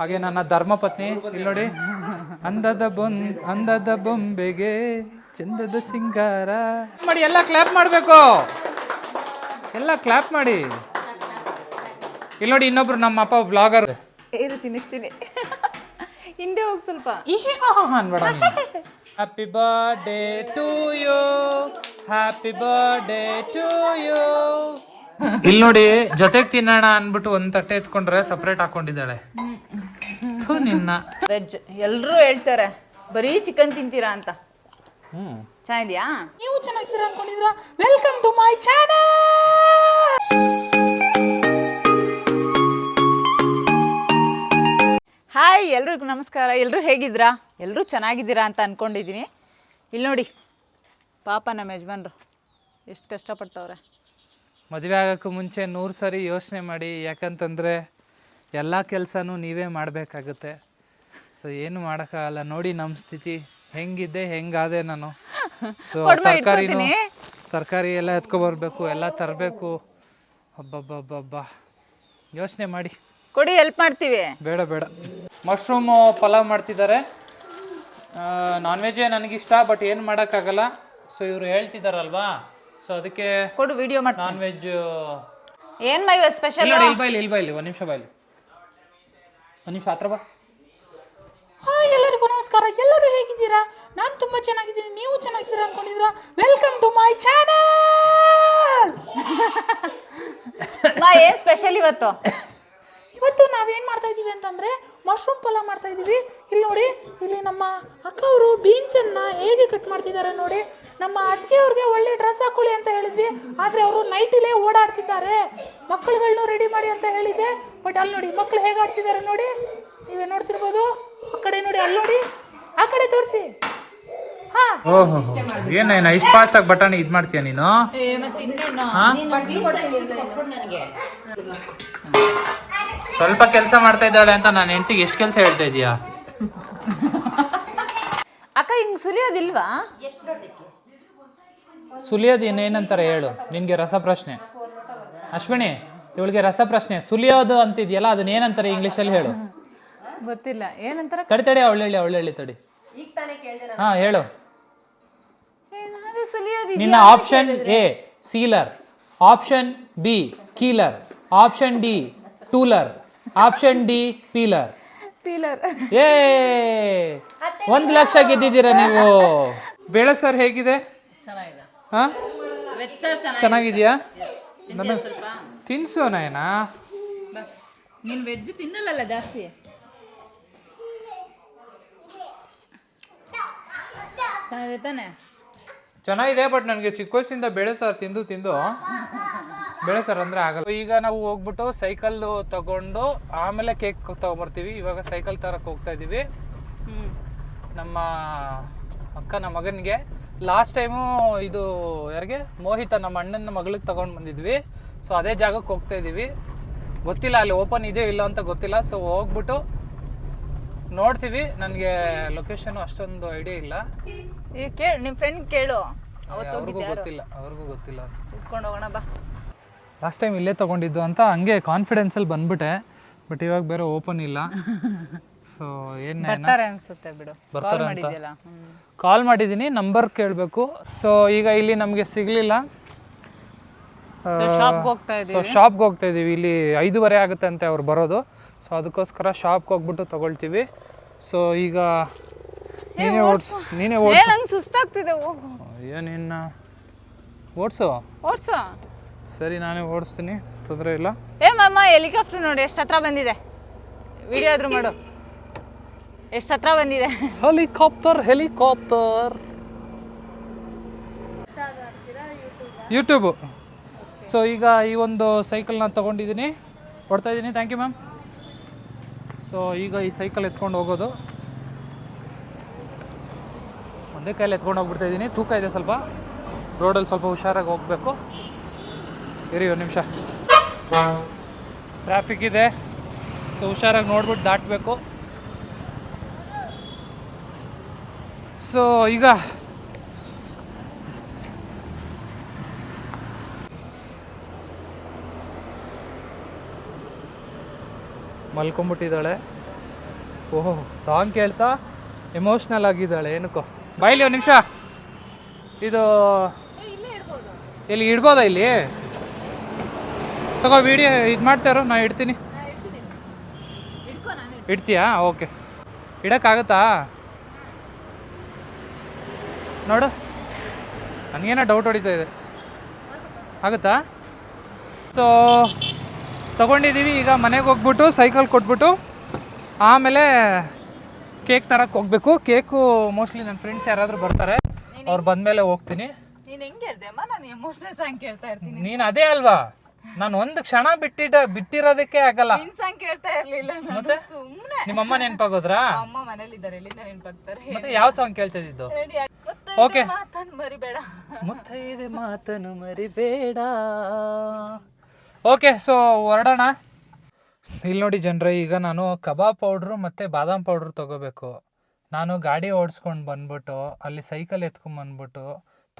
ಹಾಗೆ ನನ್ನ ಧರ್ಮಪತ್ನಿ ಇಲ್ಲಿ ನೋಡಿ. ಅಂದದ ಬೊಂ ಅಂದದ ಬೊಂಬೆಗೆ ಚಂದದ ಸಿಂಗಾರ. ಮಾಡಿ ಎಲ್ಲ ಕ್ಲಾಪ್ ಮಾಡಬೇಕು. ಎಲ್ಲ ಕ್ಲಾಪ್ ಮಾಡಿ. ಇಲ್ಲಿ ನೋಡಿ ಇನ್ನೊಬ್ರು ನಮ್ಮ ಅಪ್ಪ ಬ್ಲಾಗರ್ ಇದು ತಿನ್ನಿಸ್ತೀನಿ. ಹಿಂದೆ ಹೋಗಿ ಸ್ವಲ್ಪ. ಅನ್ಬೇಡ happy birthday to you happy birthday to you ಇಲ್ಲಿ ನೋಡಿ ಜೊತೆಗೆ ತಿನ್ನೋಣ ಅನ್ಬಿಟ್ಟು ಒಂದ್ ತಟ್ಟೆ ಎತ್ಕೊಂಡ್ರೆ ಸಪ್ರೇಟ್ ಹಾಕೊಂಡಿದ್ದಾಳೆ. ಥು ನಿನ್ನ. ವೆಜ್ ಎಲ್ಲರೂ ಹೇಳ್ತಾರೆ ಬರೀ ಚಿಕನ್ ತಿಂತೀರಾ ಅಂತ. ಹ್ಮ್ ಚೆನ್ನಾಗಿದ್ಯಾ? ನೀವು ಚೆನ್ನಾಗಿದ್ದೀರಾ ಅನ್ಕೊಂಡಿದ್ರ welcome to my channel hi ಎಲ್ರಿಗೂ ನಮಸ್ಕಾರ. ಎಲ್ಲರೂ ಹೇಗಿದ್ದೀರಾ? ಎಲ್ಲರೂ ಚೆನ್ನಾಗಿದ್ದೀರಾ ಅಂತ ಅನ್ಕೊಂಡಿದ್ದೀನಿ. ಇಲ್ಲಿ ನೋಡಿ ಪಾಪ ನಮ್ಮ ಯಜಮಾನ್ರು. ಎಷ್ಟು ಕಷ್ಟಪಡ್ತವ್ರೆ. ಮದುವೆ ಆಗೋಕ್ಕೂ ಮುಂಚೆ ನೂರು ಸಾರಿ ಯೋಚನೆ ಮಾಡಿ ಯಾಕಂತಂದರೆ ಎಲ್ಲ ಕೆಲಸನೂ ನೀವೇ ಮಾಡಬೇಕಾಗುತ್ತೆ. ಸೊ ಏನು ಮಾಡೋಕ್ಕಾಗಲ್ಲ. ನೋಡಿ ನಮ್ಮ ಸ್ಥಿತಿ. ಹೆಂಗಿದ್ದೆ ಹೆಂಗಾದೆ ನಾನು. ಸೊ ತರಕಾರಿ ತರಕಾರಿನೂ ತರಕಾರಿ ಎಲ್ಲ ಎತ್ಕೊಬರ್ಬೇಕು ಎಲ್ಲ ತರಬೇಕು. ಹಬ್ಬಬ್ಬಬ್ಬಬ್ಬ ಯೋಚನೆ ಮಾಡಿ. ಕೊಡಿ ಹೆಲ್ಪ್ ಮಾಡ್ತೀವಿ. ಬೇಡ ಬೇಡ. ಮಶ್ರೂಮ್ ಪಲಾವ್ ಮಾಡ್ತಿದ್ದಾರೆ. ನಾನ್ ವೆಜ್ ನನಗಿಷ್ಟ ಬಟ್ ಏನು ಮಾಡೋಕ್ಕಾಗಲ್ಲ. ಸೊ ಇವರು ಹೇಳ್ತಿದ್ದಾರಲ್ವಾ ಸೊ ಅದಕ್ಕೆ ಕೊಡು ವಿಡಿಯೋ ಮಾಡಿ ನಾನ್ ವೆಜ್ ಏನು ಮೈ ಸ್ಪೆಷಲ್ ಇಲ್ಲ ಬೈಲಿ ಇಲ್ಲಿ ಬೈಲಿ. ಒಂದು ನಿಮಿಷ ಬೈಲಿ. ಒಂದು ನಿಮಿಷ ಹತ್ರ ಬಾ. ಹಾಯ್ ಎಲ್ಲರಿಗೂ ನಮಸ್ಕಾರ. ಎಲ್ಲರೂ ಹೇಗಿದ್ದೀರಾ? ನಾನು ತುಂಬ ಚೆನ್ನಾಗಿದ್ದೀನಿ. ನೀವು ಚೆನ್ನಾಗಿದ್ದೀರಾ ಅನ್ಕೊಂಡಿದ್ರ ವೆಲ್ಕಮ್ ಟು ಮೈ ಚಾನಲ್ ಮಾ ಏನು ಸ್ಪೆಷಲ್ ಇವತ್ತು? ಇವತ್ತು ನಾವೇನ್ ಮಾಡ್ತಾ ಇದೀವಿ ಅಂತಂದ್ರೆ ಮಶ್ರೂಮ್ ಪಲಾವ್ ಮಾಡ್ತಾ ಇದ್ದೀವಿ ಇಲ್ಲಿ ನೋಡಿ ಇಲ್ಲಿ ನಮ್ಮ ಅಕ್ಕ ಅವರು ಬೀನ್ಸನ್ನು ಅನ್ನ ಹೇಗೆ ಕಟ್ ಮಾಡ್ತಿದ್ದಾರೆ ನೋಡಿ. ನಮ್ಮ ಅಜ್ಜಿ ಅವ್ರಿಗೆ ಒಳ್ಳೆ ಡ್ರೆಸ್ ಹಾಕೊಳ್ಳಿ ಅಂತ ಹೇಳಿದ್ವಿ. ಆದರೆ ಅವರು ನೈಟಿಲೇ ಓಡಾಡ್ತಿದ್ದಾರೆ. ಮಕ್ಕಳುಗಳನ್ನೂ ರೆಡಿ ಮಾಡಿ ಅಂತ ಹೇಳಿದ್ದೆ. ಬಟ್ ಅಲ್ಲಿ ನೋಡಿ ಮಕ್ಕಳು ಹೇಗೆ ಆಡ್ತಿದ್ದಾರೆ ನೋಡಿ. ನೀವೇ ನೋಡ್ತಿರ್ಬೋದು. ಆ ಕಡೆ ನೋಡಿ ಅಲ್ಲಿ ನೋಡಿ. ಆ ಕಡೆ ತೋರಿಸಿ. ಹಾ. ಓಹೋ ಏನೇನು ಇಷ್ಟು ಆಗಿ ಬಟಾಣಿ ಇದು ಮಾಡ್ತೀಯ ನೀನು ಹಾ? ಸ್ವಲ್ಪ ಕೆಲಸ ಮಾಡ್ತಾ ಇದ್ದಾಳೆ ಅಂತ ನಾನು ಹೆಂಡತಿಗೆ ಎಷ್ಟು ಕೆಲಸ ಹೇಳ್ತಾ ಇದೀಯಾ? ಅಕ್ಕ ಹಿಂಗ್ ಸುಲಿಯೋದಿಲ್ವಾ? ಸುಲಿಯೋದು ಇನ್ನೇನಂತಾರೆ ಹೇಳು ನಿನಗೆ ರಸಪ್ರಶ್ನೆ. ಅಶ್ವಿನಿ ಇವಳಿಗೆ ರಸಪ್ರಶ್ನೆ ಸುಲಿಯೋದು ಅಂತಿದ್ಯಲ್ಲ ಅದನ್ನ ಏನಂತಾರೆ ಇಂಗ್ಲೀಷಲ್ಲಿ ಹೇಳು. ಗೊತ್ತಿಲ್ಲ. ಏನಂತಾರೆ? ತಡಿ ತಡಿ ಅವಳು ಹೇಳಿ ಅವಳು ಹೇಳಿ ತಡಿ. ಹಾ ಹೇಳು. ಸುಲಿಯೋದು ನಿನ್ನ option A sealer. Option B keeler. Option D tooler. Option D peeler peeler ಏ ಒಂದ್ ಲಕ್ಷ ಗೆದ್ದಿದ್ದೀರಾ ನೀವು? ಬೇಳೆ ಸರ್ ಹೇಗಿದೆ? ಹಾ? ಚೆನ್ನಾಗಿದ್ಯಾ? ನನ್ನ ತಿನ್ಸು ನಾಯನಾ ನೀನು ವೆಜ್ ತಿನ್ನಲ್ಲ ಜಾಸ್ತಿ? ಚೆನ್ನಾಗಿದೆ ತಾನೆ? ಚೆನ್ನಾಗಿದೆ ಬಟ್ ನನಗೆ ಚಿಕ್ಕ ವಯಸ್ಸಿಂದ ಬೇಳೆ ಸಾರು ತಿಂದು ತಿಂದು. ಬೇಳೆ ಸರ್ ಅಂದ್ರೆ ಆಗಲ್ಲ ಈಗ ನಾವು ಹೋಗ್ಬಿಟ್ಟು ಸೈಕಲ್ ತಗೊಂಡು ಆಮೇಲೆ ಕೇಕ್ ತಗೊಂಡ್ಬರ್ತೀವಿ ಇವಾಗ ಸೈಕಲ್ ತರಕ್ ಹೋಗ್ತಾ ಇದೀವಿ. ನಮ್ಮ ಅಕ್ಕನ ಮಗನಿಗೆ. ಲಾಸ್ಟ್ ಟೈಮು ಇದು ಯಾರಿಗೆ? ಮೋಹಿತ ನಮ್ಮ ಅಣ್ಣನ ಮಗಳಿಗೆ ತಗೊಂಡು ಬಂದಿದ್ವಿ. ಸೊ ಅದೇ ಜಾಗಕ್ಕೆ ಹೋಗ್ತಾ ಇದೀವಿ. ಗೊತ್ತಿಲ್ಲ ಅಲ್ಲಿ ಓಪನ್ ಇದೆಯೋ ಇಲ್ಲ ಅಂತ ಗೊತ್ತಿಲ್ಲ. ಸೊ ಹೋಗ್ಬಿಟ್ಟು ನೋಡ್ತೀವಿ. ನನಗೆ ಲೊಕೇಶನ್ ಅಷ್ಟೊಂದು ಐಡಿಯಾ ಇಲ್ಲ. ಈಗ ಕೇಳು ನಿಮ್ಮ ಫ್ರೆಂಡ್ ಕೇಳು. ಅವತ್ತು ಅವ್ರಿಗೂ ಗೊತ್ತಿಲ್ಲ. ಅವ್ರಿಗೂ ಗೊತ್ತಿಲ್ಲ. ಹೋಗೋಣ ಬಾ. ಲಾಸ್ಟ್ ಟೈಮ್ ಇಲ್ಲೇ ತಗೊಂಡಿದ್ದು ಅಂತ ಹಂಗೆ ಕಾನ್ಫಿಡೆನ್ಸಲ್ಲಿ ಬಂದ್ಬಿಟ್ಟೆ ಬಟ್ ಇವಾಗ ಬೇರೆ ಓಪನ್ ಇಲ್ಲ. ಸೊ ಏನು ಬರ್ತಾರೆ ಅನ್ಸುತ್ತೆ ಬಿಡು. ಕಾಲ್ ಬರ್ತಾರೆ ಅಂತ. ಕಾಲ್ ಮಾಡಿದ್ದೀನಿ ನಂಬರ್ ಕೇಳಬೇಕು. ಸೊ ಈಗ ಇಲ್ಲಿ ನಮಗೆ ಸಿಗಲಿಲ್ಲ. ಸೊ ಶಾಪ್ಗೆ ಹೋಗ್ತಾ ಇದ್ದೀವಿ ಇಲ್ಲಿ ಐದೂವರೆ ಆಗುತ್ತೆ ಅಂತೆ ಅವ್ರು ಬರೋದು. ಸೊ ಅದಕ್ಕೋಸ್ಕರ ಶಾಪ್ಗೆ ಹೋಗ್ಬಿಟ್ಟು ತಗೊಳ್ತೀವಿ. ಸೊ ಈಗ ನೀನೇ ಓಡ್ಸು. ನೀನೇ ಓಡ್ಸು. ಸುಸ್ತಾಗ್ತಿದೆ ಓಡಿಸು? ಓಡ್ಸು. ಸರಿ ನಾನೇ ಓಡಿಸ್ತೀನಿ. ತೊಂದರೆ ಇಲ್ಲ. ಏ ಮಮ್ಮ ಹೆಲಿಕಾಪ್ಟರ್ ನೋಡಿ ಎಷ್ಟು ಹತ್ರ ಬಂದಿದೆ. ವಿಡಿಯೋ ಆದರೂ ಮಾಡು. ಎಷ್ಟು ಹತ್ರ ಬಂದಿದೆ. Helicopter helicopter. ಯೂಟ್ಯೂಬು ಸೊ ಈಗ ಈ ಒಂದು ಸೈಕಲ್ನ ತೊಗೊಂಡಿದ್ದೀನಿ. ಕೊಡ್ತಾ ಇದ್ದೀನಿ. ಥ್ಯಾಂಕ್ ಯು ಮ್ಯಾಮ್ ಸೊ ಈಗ ಈ ಸೈಕಲ್ ಎತ್ಕೊಂಡು ಹೋಗೋದು. ಒಂದೇ ಕೈಯಲ್ಲಿ ಎತ್ಕೊಂಡು ಹೋಗ್ಬಿಡ್ತಾ ಇದ್ದೀನಿ. ತೂಕ ಇದೆ ಸ್ವಲ್ಪ. ರೋಡಲ್ಲಿ ಸ್ವಲ್ಪ ಹುಷಾರಾಗಿ ಹೋಗಬೇಕು. ಇರಿ ಒಂದು ನಿಮಿಷ. ಟ್ರಾಫಿಕ್ ಇದೆ. ಸೊ ಹುಷಾರಾಗಿ ನೋಡ್ಬಿಟ್ಟು ದಾಟಬೇಕು. ಸೊ ಈಗ ಮಲ್ಕೊಂಬಿಟ್ಟಿದ್ದಾಳೆ. ಓಹೋ ಸಾಂಗ್ ಕೇಳ್ತಾ ಎಮೋಷ್ನಲ್ ಆಗಿದ್ದಾಳೆ. ಏನಕ್ಕೋ. ಬಾಯ್ಲಿ ಒಂದು ನಿಮಿಷ. ಇದು ಇಲ್ಲಿ ಇಡ್ಬೋದಾ ಇಲ್ಲಿ? ತಗೋ ವಿಡಿಯೋ ಇದು ಮಾಡ್ತಾರೋ ನಾ ಇಡ್ತೀನಿ. ಇಡ್ತೀಯಾ? ಓಕೆ. ಇಡೋಕ್ಕಾಗತ್ತಾ? ನೋಡು. ನನಗೇನೋ ಡೌಟ್ ಹೊಡಿತಾ ಇದೆ. ಆಗುತ್ತಾ? ಸೊ ತಗೊಂಡಿದ್ದೀವಿ ಈಗ ಮನೆಗೆ ಹೋಗ್ಬಿಟ್ಟು ಸೈಕಲ್ ಕೊಟ್ಬಿಟ್ಟು ಆಮೇಲೆ ಕೇಕ್ ತರಕ್ಕೆ ಹೋಗ್ಬೇಕು. ಕೇಕು ಮೋಸ್ಟ್ಲಿ ನನ್ನ ಫ್ರೆಂಡ್ಸ್ ಯಾರಾದರೂ ಬರ್ತಾರೆ. ಅವ್ರು ಬಂದಮೇಲೆ ಹೋಗ್ತೀನಿ. ನೀನು ಅದೇ ಅಲ್ವಾ? ನಾನು ಒಂದು ಕ್ಷಣ ಬಿಟ್ಟಿಟ್ಟ ಬಿಟ್ಟಿರೋದಕ್ಕೆ ಆಗಲ್ಲ. ಕೇಳ್ತಾ ಇರ್ಲಿಲ್ಲ ಮತ್ತೆ? ನಾನು ಸುಮ್ಮನೆ ನಿಮ್ಮಮ್ಮ ನೆನ್ಪಾಗೋದ್ರಾ? ಅಮ್ಮ ಮನೇಲಿದ್ದಾರೆ ಎಲ್ಲಿಂದ ನೆನ್ಪಾಗ್ತಾರೆ ಮತ್ತೆ ಯಾವ ಸಾಂಗ್ ಕೇಳ್ತಿದ್ದು ರೆಡಿ Okay. ಮಾತನ್ ಮರಿಬೇಡ. ಮುತ್ತೈದೆ ಮಾತನು ಮರಿಬೇಡ. ಓಕೆ ಸೊ ಹೊರಡೋಣ. ಇಲ್ಲಿ ನೋಡಿ ಜನರೇ ಈಗ ನಾನು ಕಬಾಬ್ ಪೌಡ್ರು ಮತ್ತು ಬಾದಾಮ್ ಪೌಡ್ರು ತಗೋಬೇಕು. ನಾನು ಗಾಡಿ ಓಡಿಸ್ಕೊಂಡು ಬಂದ್ಬಿಟ್ಟು ಅಲ್ಲಿ ಸೈಕಲ್ ಎತ್ಕೊಂಡ್ ಬಂದ್ಬಿಟ್ಟು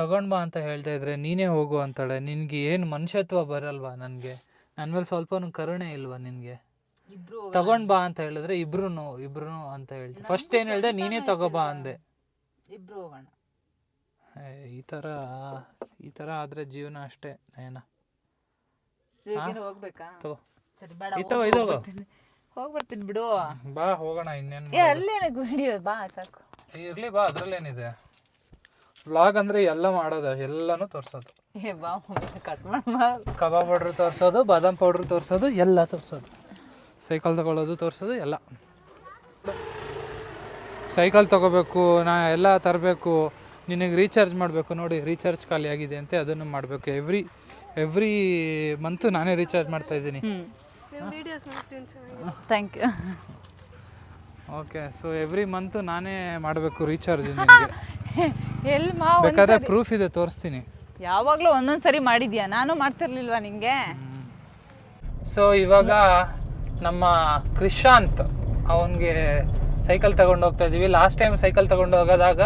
ತಗೊಂಡ್ ಬಾ ಅಂತ ಹೇಳ್ತಾ ಇದ್ರೆ ನೀನೇ ಹೋಗು ಅಂತಾಳೆ. ನಿನಗೆ ಏನು ಮನುಷ್ಯತ್ವ ಬರಲ್ವಾ ನನಗೆ? ನನ್ನ ಮೇಲೆ ಸ್ವಲ್ಪನೂ ಕರುಣೆ ಇಲ್ವಾ ನಿನಗೆ? ತಗೊಂಡ್ ಬಾ ಅಂತ ಹೇಳಿದ್ರೆ ಇಬ್ರು ಇಬ್ರು ಅಂತ ಹೇಳ್ತೀನಿ ಫಸ್ಟ್ ಏನು ಹೇಳ್ದೆ ನೀನೇ ತಗೋಬಾ ಅಂದೆ. ಇಬ್ರು ಹೋಗೋಣ. ಈ ಥರ ಈ ಥರ ಆದರೆ ಜೀವನ ಅಷ್ಟೇ ನಯನ. ಹೋಗ್ಬೇಕಾ? ತಗೋ. ಹೋಗ್ಬರ್ತೀನಿ ಬಿಡು ಬಾ ಹೋಗೋಣ ಇನ್ನೇನು ವಿಡಿಯೋ ಬಾ ಸಾಕು. ಇರ್ಲಿ ಬಾ ಅದ್ರಲ್ಲೇನಿದೆ. ವ್ಲಾಗ್ ಅಂದ್ರೆ ಎಲ್ಲ ಮಾಡೋದು ಎಲ್ಲಾನು ತೋರ್ಸೋದು. ಕಟ್ ಮಾಡಿ ಕಬಾಬ್ ಪೌಡ್ರ್ ತೋರ್ಸೋದು ಬಾದಾಮ್ ಪೌಡ್ರ್ ತೋರ್ಸೋದು ಎಲ್ಲ ತೋರ್ಸೋದು. ಸೈಕಲ್ ತಗೊಳ್ಳೋದು ತೋರ್ಸೋದು ಎಲ್ಲ. ಸೈಕಲ್ ತಗೋಬೇಕು ನಾ ಎಲ್ಲ ತರಬೇಕು ನಿನಗೆ ರೀಚಾರ್ಜ್ ಮಾಡಬೇಕು. ನೋಡಿ ರೀಚಾರ್ಜ್ ಖಾಲಿ ಆಗಿದೆ ಅಂತೆ ಅದನ್ನು ಮಾಡಬೇಕು. ಎವ್ರಿ ಎವ್ರಿ ಮಂತು ನಾನೇ ರೀಚಾರ್ಜ್ ಮಾಡ್ತಾ ಇದ್ದೀನಿ. Thank you okay so every month ನಾನೇ ಮಾಡಬೇಕು ರೀಚಾರ್ಜ್ ನಿನಗೆ. ಎಲ್ಲಿ ಮಾ ಬೇಕಾದ್ರೆ ಪ್ರೂಫ್ ಇದೆ ತೋರಿಸ್ತೀನಿ. ಯಾವಾಗಲೂ ಒಂದೊಂದು ಸರಿ ಮಾಡಿದ್ಯಾ? ನಾನು ಮಾಡ್ತಿರ್ಲಿಲ್ವಾ ನಿಂಗೆ? ಸೊ ಇವಾಗ ನಮ್ಮ ಕ್ರಿಶಾಂತ್ ಅವನಿಗೆ ಸೈಕಲ್ ತಗೊಂಡು ಹೋಗ್ತಾ ಇದೀವಿ. ಲಾಸ್ಟ್ ಟೈಮ್ ಸೈಕಲ್ ತಗೊಂಡು ಹೋಗೋದಾಗ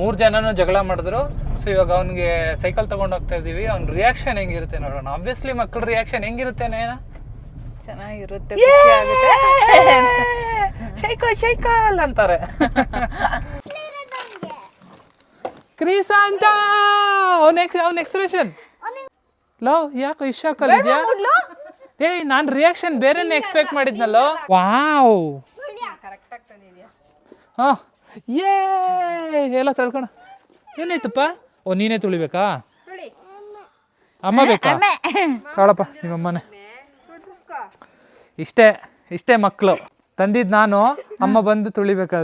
ಮೂರು ಜನನೂ ಜಗಳ ಮಾಡಿದ್ರು. ಸೊ ಇವಾಗ ಅವನಿಗೆ ಸೈಕಲ್ ತಗೊಂಡು ಹೋಗ್ತಾ ಇದೀವಿ. ಅವ್ನ ರಿಯಾಕ್ಷನ್ ಹೆಂಗಿರುತ್ತೆ ನೋಡೋಣ. ಆಬ್ವಿಯಸ್ಲಿ ಮಕ್ಕಳ ರಿಯಾಕ್ಷನ್ ಹೆಂಗಿರುತ್ತೆ ನೇನ? ಚೆನ್ನಾಗಿರುತ್ತೆ ಸೈಕಲ್ ಸೈಕಲ್ ಅಂತಾರೆ. ಕ್ರಿಸಾಂತ! ನೆಕ್ಸ್ಟ್ ಅವ್ನ ಎಕ್ಸ್ಪ್ರೆಷನ್ ಲವ್ ಯಾಕೆ ಇಶಾಕಲ್ ಇದೆಯಾ? ಏಯ್ ನಾನು ರಿಯಾಕ್ಷನ್ ಬೇರೆನೇ ಎಕ್ಸ್ಪೆಕ್ಟ್ ಮಾಡಿದ್ನಲ್ಲೋ? ವಾವ್! ಹಾ. ಏ ಎಲ್ಲ ತಳ್ಕೊಣ. ಏನಾಯ್ತಪ್ಪ? ಓ ನೀನೇ ತುಳಿಬೇಕಾ? ಅಮ್ಮ ಬೇಕಾ? ತಾಳಪ್ಪ ನಿಮ್ಮಮ್ಮನೇ. ಇಷ್ಟೇ ಇಷ್ಟೇ ಮಕ್ಕಳು ತಂದಿದ್ದು ನಾನು ಅಮ್ಮ ಬಂದು ತುಳಿಬೇಕ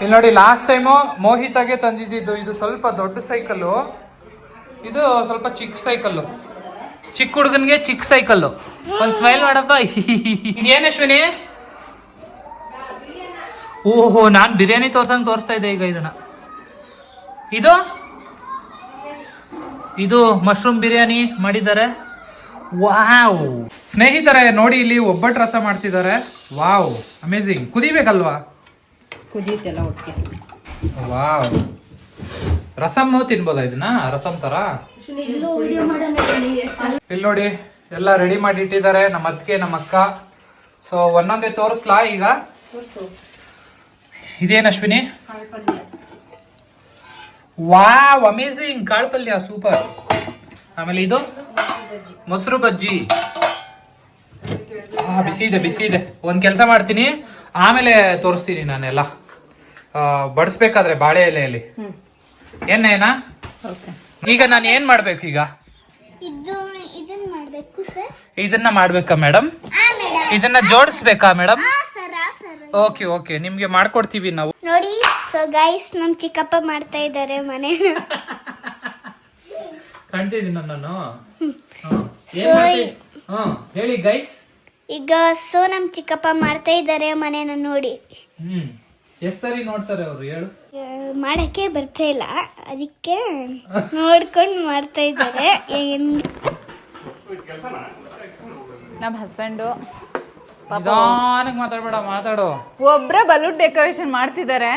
ಇಲ್ಲಿ ನೋಡಿ ಲಾಸ್ಟ್ ಟೈಮು ಮೋಹಿತಾಗೆ ತಂದಿದ್ದು ಇದು ಸ್ವಲ್ಪ ದೊಡ್ಡ ಸೈಕಲ್ಲು ಇದು ಸ್ವಲ್ಪ ಚಿಕ್ಕ ಸೈಕಲ್ಲು ಚಿಕ್ಕ ಹುಡುಗನ್ಗೆ ಚಿಕ್ಕ ಸೈಕಲ್ಲು ಒಂದು ಸ್ಮೈಲ್ ಮಾಡಪ್ಪ. ಏನು ಅಶ್ವಿನಿ? ಓಹೋ, ನಾನು ಬಿರಿಯಾನಿ ತೋರ್ಸಂಗ್ ತೋರಿಸ್ತಾ ಇದ್ದೆ ಈಗ ಇದನ್ನ. ಇದು? ಇದು ಮಶ್ರೂಮ್ ಬಿರಿಯಾನಿ ಮಾಡಿದ್ದಾರೆ. ವಾವ್. ಸ್ನೇಹಿತರೆ ನೋಡಿ ಇಲ್ಲಿ ಒಬ್ಬಟ್ಟು ರಸ ಮಾಡ್ತಿದ್ದಾರೆ. Wow amazing ಕುದಿಬೇಕಲ್ವಾ? ಕುದಿಯುತ್ತೆಲ್ಲ ಒಟ್ಟಿಗೆ. ವಾವ್. ರಸಮ್ ತಿನ್ಬೋದಾ ಇದನ್ನ? ರಸಮ್ ತರ? ಇಲ್ಲಿ ನೋಡಿ ಎಲ್ಲ ರೆಡಿ ಮಾಡಿ ಇಟ್ಟಿದ್ದಾರೆ ನಮ್ಮ ಅತ್ತಿಗೆ ನಮ್ಮ ಅಕ್ಕ. ಸೊ ಒಂದೊಂದೇ ತೋರಿಸ್ಲಾ ಈಗ? ಇದೇನ ಅಶ್ವಿನಿ? ವಾವ್ ಅಮೇಝಿಂಗ್ ಕಾಳು ಪಲ್ಯ ಸೂಪರ್. ಆಮೇಲೆ ಇದು? ಮೊಸರು ಬಜ್ಜಿ. ಆ, ಬಿಸಿ ಇದೆ ಬಿಸಿ ಇದೆ. ಒಂದು ಕೆಲಸ ಮಾಡ್ತೀನಿ. ಆಮೇಲೆ ತೋರಿಸ್ತೀನಿ ನಾನೆಲ್ಲ. ಆ, ಬಡಿಸ್ಬೇಕಾದ್ರೆ ಬಾಳೆ ಎಲೆಯಲ್ಲಿ. ಏನೇನಾ ಓಕೆ. ಈಗ ನಾನು ಏನ್ ಮಾಡ್ಬೇಕು ಈಗ? ಇದು ಇದನ್ನ ಮಾಡ್ಬೇಕು ಸರ್. ಇದನ್ನ ಮಾಡ್ಬೇಕಾ ಮೇಡಮ್ ಇದನ್ನ ಜೋಡಿಸ್ಬೇಕಾ ಮೇಡಮ್ ಆ ಸರ್ ಆ ಓಕೆ ಓಕೆ. ನಿಮ್ಗೆ ಮಾಡ್ಕೊಡ್ತೀವಿ ನಾವು. ನೋಡಿ ಸೊ ಗೈಸ್ ನಮ್ ಚಿಕ್ಕಪ್ಪ ಮಾಡ್ತಾ ಇದ್ದಾರೆ ಮನೆ. ಕಂಡಿದ್ದೀನಿ ನಾನು ಹ್ಮ್. ಏನ್ ಮಾಡ್ತಿ- ಹೇಳಿ ಗೈಸ್ ಈಗ ಸೊ ನಮ್ ಚಿಕ್ಕಪ್ಪ ಮಾಡ್ತಾ ಇದ್ದಾರೆ ಮನೇನ ನೋಡಿ. ಹ್ಮ್ ಎಷ್ಟ್ ಸರಿ ನೋಡ್ತಾರೆ ಅವರು ಹೇಳು. ಆ, ಮಾಡಕ್ಕೆ ಬರ್ತಾ ಇಲ್ಲ ಅದಕ್ಕೆ ನೋಡ್ಕೊಂಡು ಮಾಡ್ತಾ ಇದ್ದಾರೆ. ಏನ್- ನಮ್ಮ ಹಸ್ಬೆಂಡು ನಿಧಾನಕ್ಕೆ ಮಾತಾಡ್ಬೇಡ ಮಾತಾಡು. ಒಬ್ಬರ ಬಲೂನ್ ಡೆಕೋರೇಷನ್ ಮಾಡ್ತಿದ್ದಾರೆ.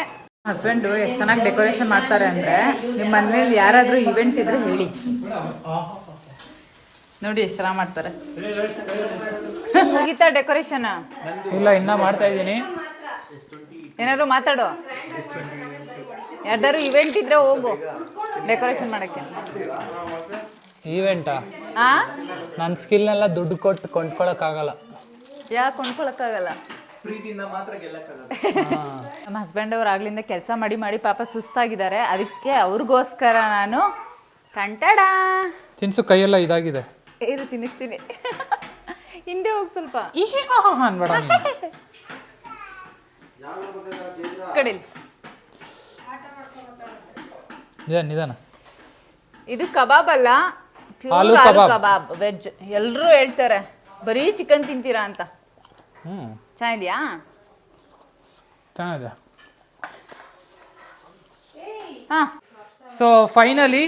ಹಸ್ಬೆಂಡು ಎಷ್ಟು ಚೆನ್ನಾಗಿ ಡೆಕೋರೇಷನ್ ಮಾಡ್ತಾರೆ ಅಂದ್ರೆ ನಿಮ್ಮ ಮನೇಲಿ ಯಾರಾದ್ರೂ ಇವೆಂಟ್ ಇದ್ರೆ ಹೇಳಿ. ನೋಡಿ ಎಷ್ಟು ಚೆನ್ನಾಗಿ ಮಾಡ್ತಾರೆ. ಮುಗಿತಾ ಡೆಕೋರೇಷನ್ ಇಲ್ಲ ಇನ್ನ ಮಾಡ್ತಾ ಇದ್ದೀನಿ. ಏನಾದ್ರು ಮಾತಾಡು. ಯಾರ್ದಾರು ಇವೆಂಟ್ ಇದ್ರೆ ಹೋಗು ಡೆಕೋರೇಷನ್ ಮಾಡಕ್ಕೆ. ಈವೆಂಟಾ ಆ? ನನ್ನ ಸ್ಕಿಲ್ನೆಲ್ಲ ದುಡ್ಡು ಕೊಟ್ಟು ಕೊಂಡ್ಕೊಳಕ್ಕಾಗಲ್ಲ. ಯಾಕೆ ಕೊಂಡ್ಕೊಳಕ್ಕಾಗಲ್ಲ? ನಮ್ಮ ಹಸ್ಬೆಂಡ್ ಅವ್ರು ಆಗ್ಲಿಂದ ಕೆಲಸ ಮಾಡಿ ಮಾಡಿ ಪಾಪ ಸುಸ್ತಾಗಿದ್ದಾರೆ. ಅದಕ್ಕೆ ಅವ್ರಿಗೋಸ್ಕರ ನಾನು ಕಂಟಡ ತಿನ್ಸು ಕೈಯೆಲ್ಲ ಇದಾಗಿದೆ. ಇರು ತಿನ್ನಿಸ್ತೀನಿ. ಹಿಂದೆ ಹೋಗಿ ಸ್ವಲ್ಪ. ಅನ್ಬೇಡ ನೀನು. ಕಡಿಲ್. ನಿಧಾನ ನಿಧಾನ. ಇದು ಕಬಾಬ್ ಅಲ್ಲ pure aloo aloo kebab. Kebab veg ಎಲ್ಲರೂ ಹೇಳ್ತಾರೆ ಬರೀ ಚಿಕನ್ ತಿಂತೀರಾ ಅಂತ. ಹ್ಞೂ ಚೆನ್ನಾಗಿದ್ಯಾ? ಚೆನ್ನಾಗಿದೆ. ಹಾ. ಸೊ ಫೈನಲಿ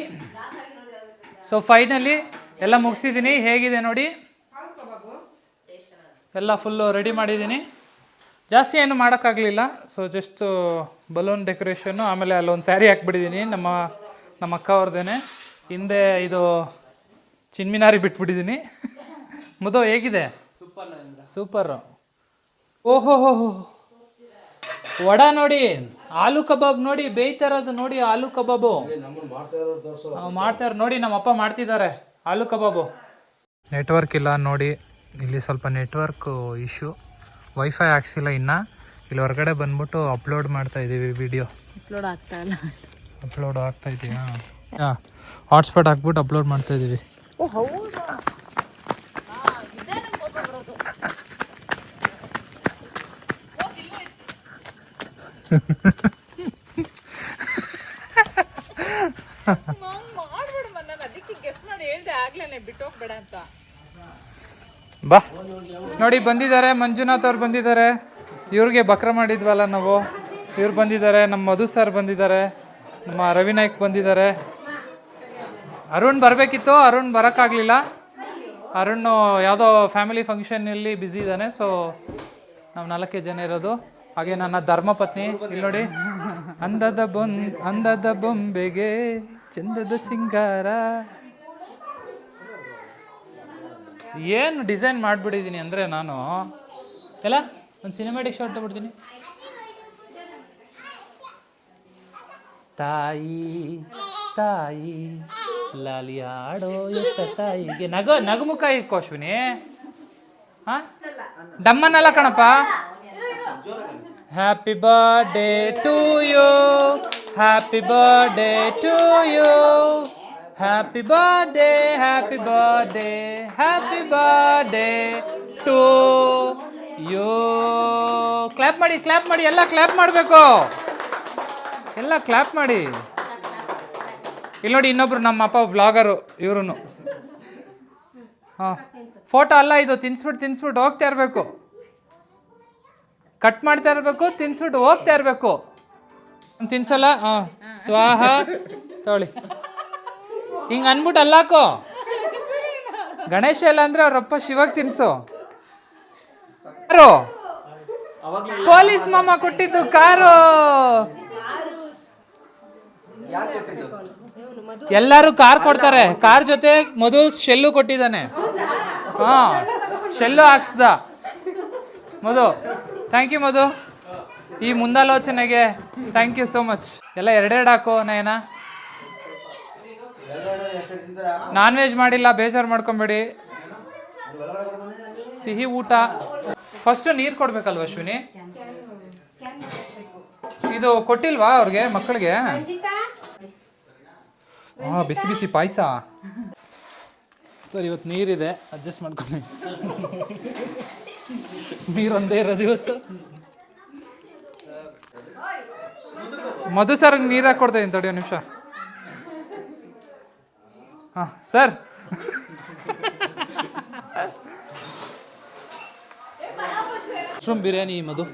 ಸೊ ಫೈನಲಿ ಎಲ್ಲ ಮುಗಿಸಿದ್ದೀನಿ ಹೇಗಿದೆ ನೋಡಿ? ಎಲ್ಲ ಫುಲ್ಲು ರೆಡಿ ಮಾಡಿದ್ದೀನಿ. ಜಾಸ್ತಿ ಏನು ಮಾಡೋಕ್ಕಾಗಲಿಲ್ಲ. ಸೊ ಜಸ್ಟ್ ಬಲೂನ್ ಡೆಕೋರೇಷನ್ನು ಆಮೇಲೆ ಅಲ್ಲೊಂದು ಸ್ಯಾರಿ ಹಾಕ್ಬಿಟ್ಟಿದ್ದೀನಿ ನಮ್ಮ ನಮ್ಮ ಅಕ್ಕ ಅವ್ರದ್ದೇನೆ ಹಿಂದೆ ಇದು ಚಿನ್ಮಿನಾರಿ ಬಿಟ್ಬಿಟ್ಟಿದ್ದೀನಿ ಮುದೋ ಹೇಗಿದೆ? ಸೂಪರು ಓಹೋ ಹೋ ಹೋ ವಡ ನೋಡಿ ಆಲೂ ಕಬಾಬ್ ನೋಡಿ ಬೇಯ್ತಾ ಇರೋದು ನೋಡಿ ಆಲೂ ಕಬಾಬು. ಮಾಡ್ತಾ ಮಾಡ್ತಾರೆ ನೋಡಿ ನಮ್ಮ ಅಪ್ಪ ಮಾಡ್ತಿದ್ದಾರೆ. ಆಲೂ ಕಬಾಬು. ನೆಟ್ವರ್ಕ್ ಇಲ್ಲ ನೋಡಿ ಇಲ್ಲಿ ಸ್ವಲ್ಪ ನೆಟ್ವರ್ಕ್ ಇಶ್ಯೂ. ವೈಫೈ ಹಾಕ್ಸಿಲ್ಲ ಇನ್ನು. ಇಲ್ಲಿ ಹೊರಗಡೆ ಬಂದ್ಬಿಟ್ಟು ಅಪ್ಲೋಡ್ ಮಾಡ್ತಾ ಇದ್ದೀವಿ ವಿಡಿಯೋ. ಅಪ್ಲೋಡ್ ಆಗ್ತಾ ಇಲ್ಲ. ಅಪ್ಲೋಡ್ ಆಗ್ತಾ ಇದೀವಿ ಹಾಂ ಹಾಟ್ಸ್ಪಾಟ್ ಹಾಕ್ಬಿಟ್ಟು ಅಪ್ಲೋಡ್ ಮಾಡ್ತಾ ಇದ್ದೀವಿ ಓ ಹೌದಾ ಬಾ ನೋಡಿ, ಬಂದಿದ್ದಾರೆ, ಮಂಜುನಾಥ್ ಅವ್ರು ಬಂದಿದ್ದಾರೆ. ಇವ್ರಿಗೆ ಬಕ್ರ ಮಾಡಿದ್ವಲ್ಲ ನಾವು. ಇವ್ರು ಬಂದಿದ್ದಾರೆ, ನಮ್ಮ ಮಧು ಸರ್ ಬಂದಿದ್ದಾರೆ, ನಮ್ಮ ರವಿನಾಯ್ಕ್ ಬಂದಿದ್ದಾರೆ. ಅರುಣ್ ಬರಬೇಕಿತ್ತು, ಅರುಣ್ ಬರೋಕ್ಕಾಗಲಿಲ್ಲ. ಅರುಣ್ ಯಾವುದೋ ಫ್ಯಾಮಿಲಿ ಫಂಕ್ಷನ್ನಲ್ಲಿ ಬ್ಯುಸಿ ಇದ್ದಾನೆ ಸೊ ನಾವು ನಾಲ್ಕೇ ಜನ ಇರೋದು. ಹಾಗೆ ನನ್ನ ಧರ್ಮಪತ್ನಿ ಇಲ್ಲಿ ನೋಡಿ. ಅಂದದ ಬೊಂದ್ ಅಂದದ ಬೊಂಬೆಗೆ, ಚಂದದ ಸಿಂಗಾರ. ಏನು ಡಿಸೈನ್ ಮಾಡಿಬಿಟ್ಟಿದ್ದೀನಿ ಅಂದರೆ ನಾನು, ಎಲ್ಲ ಒಂದು ಸಿನಿಮ್ಯಾಟಿಕ್ ಶಾರ್ಟ್ ತಗೊಬಿಡ್ತೀನಿ ತಾಯಿ ತಾಯಿ, ಲಾಲಿ ಆಡೋ ಎಷ್ಟ ತಾಯಿಗೆ. ನಗ, ನಗುಮುಖ ಇಕ್ಕೋ ಅಶ್ವಿನಿ ಹಾಂ? ಡಮ್ಮನ್ನಲ್ಲ ಕಣಪ್ಪ. Happy birthday to you happy birthday to you happy birthday, happy birthday, happy birthday to you. Clap ಮಾಡಿ ಕ್ಲಾಪ್ ಮಾಡಿ ಎಲ್ಲ ಕ್ಲಾಪ್ ಮಾಡಬೇಕು. ಎಲ್ಲ ಕ್ಲಾಪ್ ಮಾಡಿ. ಇಲ್ಲಿ ನೋಡಿ ಇನ್ನೊಬ್ರು ನಮ್ಮ ಅಪ್ಪ ಬ್ಲಾಗರು ಇವ್ರು ಹಾಂ ಫೋಟೋ ಅಲ್ಲ ಇದು ತಿನ್ಸ್ಬಿಟ್ಟು ತಿನ್ಸ್ಬಿಟ್ಟು ಹೋಗ್ತಾ ಇರಬೇಕು. ಕಟ್ ಮಾಡ್ತಾ ಇರಬೇಕು ತಿನ್ಸ್ಬಿಟ್ಟು ಹೋಗ್ತಾ ಇರಬೇಕು. ತಿನ್ಸಲ್ಲ? ಹಾಂ ಸ್ವಾಹ. ತಗೊಳ್ಳಿ. ಹಿಂಗೆ ಅನ್ಬಿಟ್ಟು ಅಲ್ಲಾಕೋ. ಗಣೇಶ ಇಲ್ಲ ಅಂದ್ರೆ ಅವ್ರಪ್ಪ ಶಿವಾಗ ತಿನ್ಸು. ಕಾರು. ಪೊಲೀಸ್ ಮಾಮ ಕೊಟ್ಟಿದ್ದು ಕಾರು. ಎಲ್ಲರೂ ಕಾರ್ ಕೊಡ್ತಾರೆ. ಕಾರ್ ಜೊತೆ ಮಧು ಶೆಲ್ಲು ಕೊಟ್ಟಿದ್ದಾನೆ. ಹಾ, shell ಹಾಕ್ಸ್ದ. Madhu thank you Madhu. ಈ ಮುಂದಾಲೋಚನೆಗೆ ಥ್ಯಾಂಕ್ ಯು ಸೋ ಮಚ್ ಎಲ್ಲ ಎರಡೆರಡು ಹಾಕೋ ನಯನ. ನಾನ್ ವೆಜ್ ಮಾಡಿಲ್ಲ, ಬೇಜಾರು ಮಾಡ್ಕೊಬೇಡಿ. ಸಿಹಿ ಊಟ. ಫಸ್ಟ್ ನೀರು ಕೊಡ್ಬೇಕಲ್ವ ಅಶ್ವಿನಿ? ಇದು ಕೊಟ್ಟಿಲ್ವಾ ಅವ್ರಿಗೆ ಮಕ್ಕಳಿಗೆ? ಹಾಂ ಬಿಸಿ ಬಿಸಿ ಪಾಯಸ. ಸರ್, ಇವತ್ತು ನೀರಿದೆ ಅಡ್ಜಸ್ಟ್ ಮಾಡ್ಕೊಂಡು ನೀರೊಂದೇ ಇರೋದು ಇವತ್ತು. ಮಧು ಸರ್ ನೀರು ಹಾಕ್ಕೊಡ್ತಾ ಇದ್ದೀನಿ ನಿಮಿಷ. ಹಾಂ ಸರ್. ಮಶ್ರೂಮ್ ಬಿರಿಯಾನಿ ಮಧು.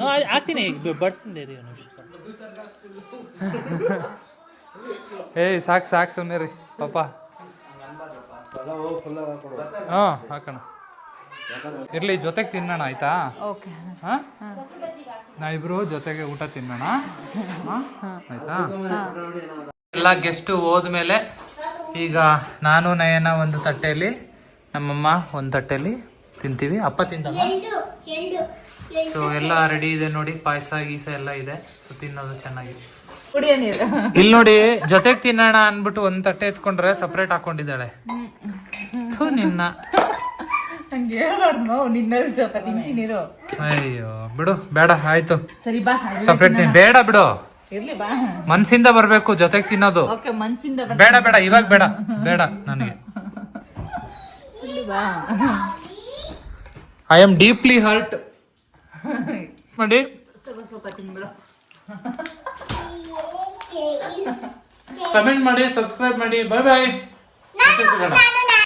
ಹಾಂ ಹಾಕ್ತೀನಿ. ಬಡಿಸ್ತೀನಿ ರೀ ನಿಮಿಷ ಏಯ್ ಸಾಕು ಸಾಕು ಸುಮ್ಮನೆ ರೀ ಪಾಪ. ಹಾಂ ಹಾಕೋಣ. ಇರಲಿ ಜೊತೆಗೆ ತಿನ್ನೋಣ ಆಯ್ತಾ? ಓಕೆ. ಹಾಂ? ನಾವಿಬ್ರು ಜೊತೆಗೆ ಊಟ ತಿನ್ನೋಣ. ಹಾಂ? ಆಯ್ತಾ? ಎಲ್ಲ ಗೆಸ್ಟು ಹೋದ್ಮೇಲೆ ಈಗ ನಾನು ನಯನ ಒಂದು ತಟ್ಟೆಯಲ್ಲಿ ನಮ್ಮಮ್ಮ ಒಂದು ತಟ್ಟೆಯಲ್ಲಿ ತಿಂತೀವಿ. ಅಪ್ಪ ತಿಂತ ಸೊ ಎಲ್ಲ ರೆಡಿ ಇದೆ ನೋಡಿ. ಪಾಯಸ ಗೀಸ ಎಲ್ಲ ಇದೆ. ಸೊ ತಿನ್ನೋದು ಚೆನ್ನಾಗಿದೆ. ಇಲ್ಲಿ ನೋಡಿ ಜೊತೆಗೆ ತಿನ್ನೋಣ ಅನ್ಬಿಟ್ಟು ಒಂದು ತಟ್ಟೆ ಎತ್ಕೊಂಡ್ರೆ ಸಪ್ರೇಟ್ ಹಾಕೊಂಡಿದ್ದಾಳೆ. ಸೊ ನಿನ್ನ. ಹಂಗೆ ಹೇಳ್ಬಾರ್ದು. ನಿನ್ನಲ್ಲಿ ಸ್ವಲ್ಪ ತಿಂತೀನಿರು ಅಯ್ಯೋ ಬಿಡು ಬೇಡ ಆಯ್ತು. ಸರಿ ಬಾ. ಸಪ್ರೇಟ್ ಬೇಡ ಬಿಡು. ಇರ್ಲಿ ಬಾ. ಮನ್ಸಿಂದ ಬರ್ಬೇಕು ಜೊತೆಗೆ ತಿನ್ನೋದು. ಓಕೆ ಮನ್ಸಿಂದ ಬೇಡ ಬೇಡ ಇವಾಗ ಬೇಡ. ಬೇಡ ನನಗೆ. ಬಾ. ಐ ಆಮ್ ಡೀಪ್ಲಿ ಹರ್ಟ್ ಮಾಡಿ. ತಗೋ ಸ್ವಲ್ಪ ತಿನ್ಬಿಡು. ಕಮೆಂಟ್ ಮಾಡಿ ಸಬ್ಸ್ಕ್ರೈಬ್ ಮಾಡಿ. ಬಾಯ್ ಬಾಯ್